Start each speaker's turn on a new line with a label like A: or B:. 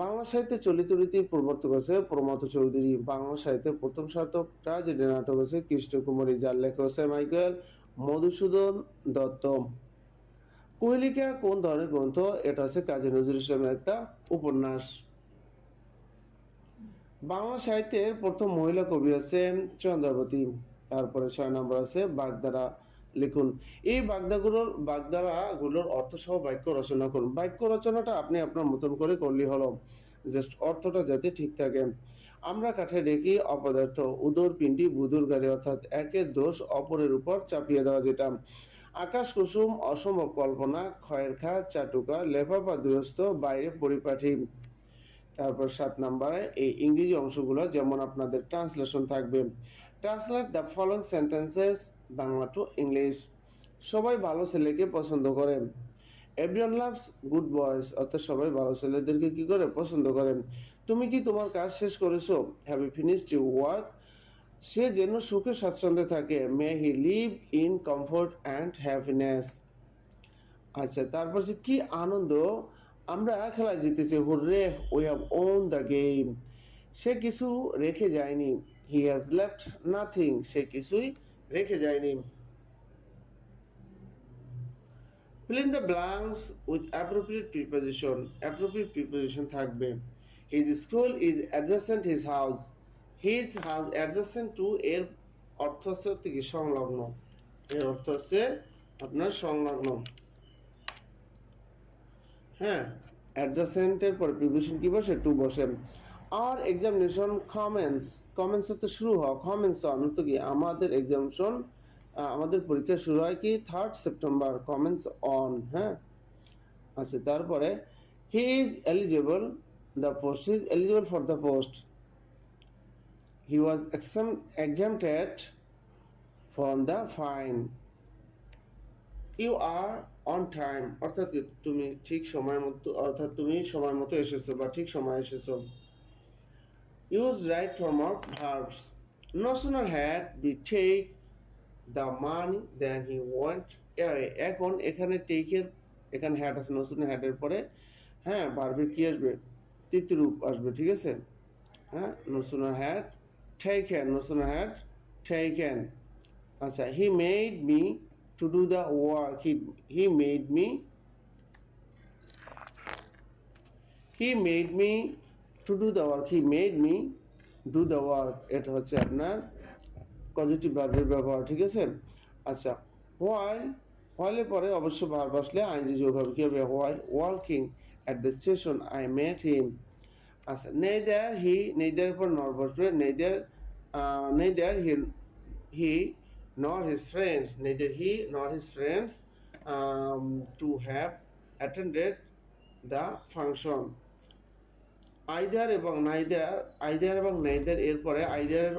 A: বাংলা সাহিত্যে চলিত রীতি প্রবর্তক আছে প্রমথ চৌধুরী। বাংলা সাহিত্যের প্রথম শতক ট্রাজেডি নাটক আছে, কৃষ্ণকুমারী যার লেখক আছে মাইকেল মধুসূদন দত্ত। কোহেলিকা কোন ধরনের গ্রন্থ? এটা হচ্ছে কাজী নজরুল ইসলামের একটা উপন্যাস। বাংলা সাহিত্যের প্রথম মহিলা কবি আছে চন্দ্রাবতী। তারপরে ছয় নম্বর আছে বাগদারা। লিখুন। এই বাগদাগুলোর বাগদারাগুলোর অর্থ সহ বাক্য রচনা করুন। বাক্য রচনাটা আপনি আপনার মতন করে করলেই হলো। জাস্ট অর্থটা যাতে ঠিক থাকে। আমরা কাঠে রেখে অপদার্থ, উদর, পিণ্ডি বুধুর গাড়ি অর্থাৎ একের দোষ অপরের উপর চাপিয়ে দেওয়া যেটা। আকাশ, কুসুম অসম্ভব কল্পনা, ক্ষয়ের খা, চাটুকা লেফাফা দুরস্ত বাইরে পরিপাঠি। তারপর সাত নাম্বারে এই ইংরেজি অংশগুলো যেমন আপনাদের ট্রান্সলেশন থাকবে। Translate the following sentences Bangla to English সবাই ভালো ছেলেকে পছন্দ করে। এভরিওয়ান লাভস গুড বয়েস অর্থাৎ সবাই ভালো ছেলেদেরকে কি করে? পছন্দ করে। তুমি কি তোমার কাজ শেষ করেছ? Have you finished you work সে যেন সুখে স্বাচ্ছন্দ্যে থাকে। May he live in comfort and happiness আচ্ছা তারপর সে কি আনন্দ? আমরা খেলা জিতেছি। Hurray we have won the game সে কিছু রেখে যায়নি। হি হ্যাজ লেফট নাথিং সে কিছুই রেখে যায়নি। Filling the blanks with appropriate preposition appropriate preposition থাকবে। His school is adjacent his house his house adjacent to এর অর্থ হচ্ছে হচ্ছে কি সংলগ্ন। এর অর্থ হচ্ছে আপনার সংলগ্ন। হ্যাঁ অ্যাডজাসেন্টের পর প্রিপোজিশন কি বসে? টু বসে। আর এক্সামিনেশন কমেন্টস কমেন্টস হতে শুরু হয় কমেন্টস তো কি আমাদের এক্সামিনেশন আমাদের পরীক্ষা শুরু হয় কি থার্ড সেপ্টেম্বর কমেন্টস অন হ্যাঁ? আচ্ছা তারপরে he is eligible the post is eligible for the post he was exam exempted from the fine you are on time অর্থাৎ তুমি ঠিক সময় মতো, অর্থাৎ তুমি সময় মতো এসেছ বা ঠিক সময় এসেছ। Use right form of verbs no sooner had be take the money then he want এখন এখানে টেকের এখানে হ্যাড আছে নো সুনার হ্যাডের পরে হ্যাঁ ভার্বের কি আসবে? তৃতীয় রূপ আসবে, ঠিক আছে? হ্যাঁ no sooner had taken no sooner had taken আচ্ছা he made me to do the work, he he made me, he made me to do the work he made me do the work এটা হচ্ছে আপনার positive ভার্বের ব্যবহার ঠিক আছে আচ্ছা while এর পরে অবশ্য ভার্ব আসলে আইনজি যোগ হবে কি হবে while walking at the station I met him আচ্ছা he neither এর পর নর বসবে uh, neither he he nor his friends, neither he nor his friends, um, to have attended the function. Either এবং neither either এবং neither এরপরে either